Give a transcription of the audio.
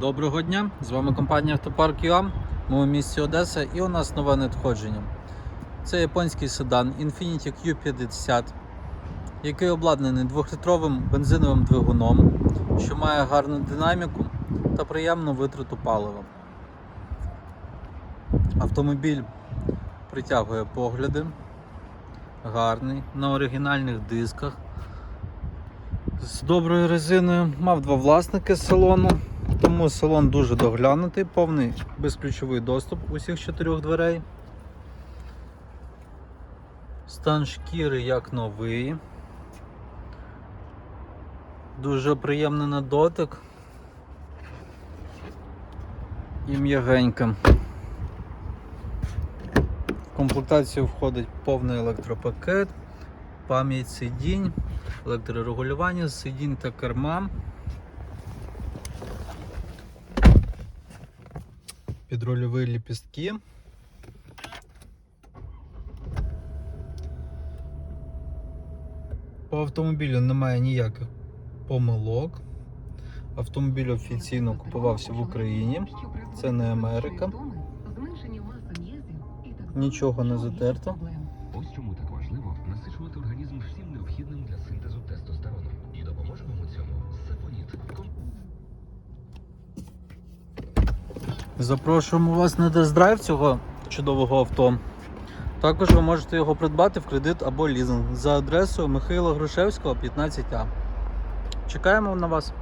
Доброго дня! З вами компанія Автопарк ЮАМ. Ми у місті Одеса і у нас нове надходження. Це японський седан Infiniti Q50, який обладнаний 2-літровим бензиновим двигуном, що має гарну динаміку та приємну витрату палива. Автомобіль притягує погляди, гарний, на оригінальних дисках. З доброю резиною мав два власники з салону, тому салон дуже доглянутий, повний безключовий доступ усіх чотирьох дверей. Стан шкіри як новий. Дуже приємний на дотик. І м'ягенька. В комплектацію входить повний електропакет, пам'ять сидінь, електрорегулювання сидінь та керма. Підрульові ліпістки. По автомобілю немає ніяких помилок. Автомобіль офіційно купувався в Україні. Це не Америка. Нічого не затерто. Запрошуємо вас на тест-драйв цього чудового авто. Також ви можете його придбати в кредит або лізинг за адресою Михайла Грушевського, 15А. Чекаємо на вас.